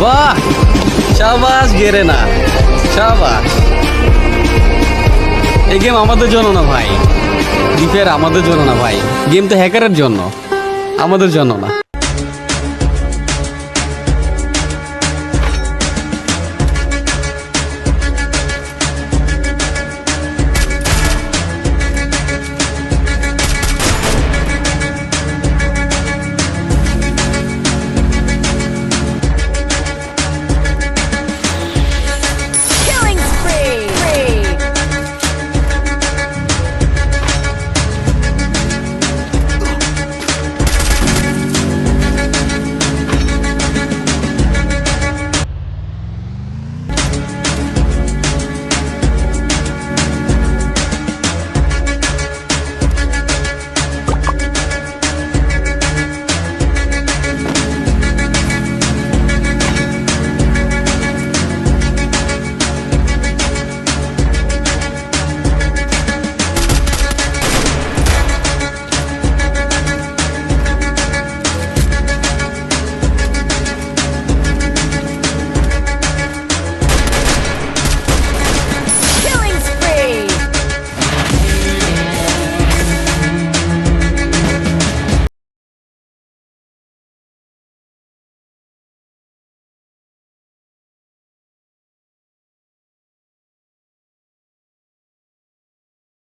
বাহ শাবাস গেরে না শাবাস এই গেম আমাদের জন্য না ভাই। রিপেয়ার আমাদের জন্য না ভাই। গেম তো হ্যাকারের জন্য, আমাদের জন্য না।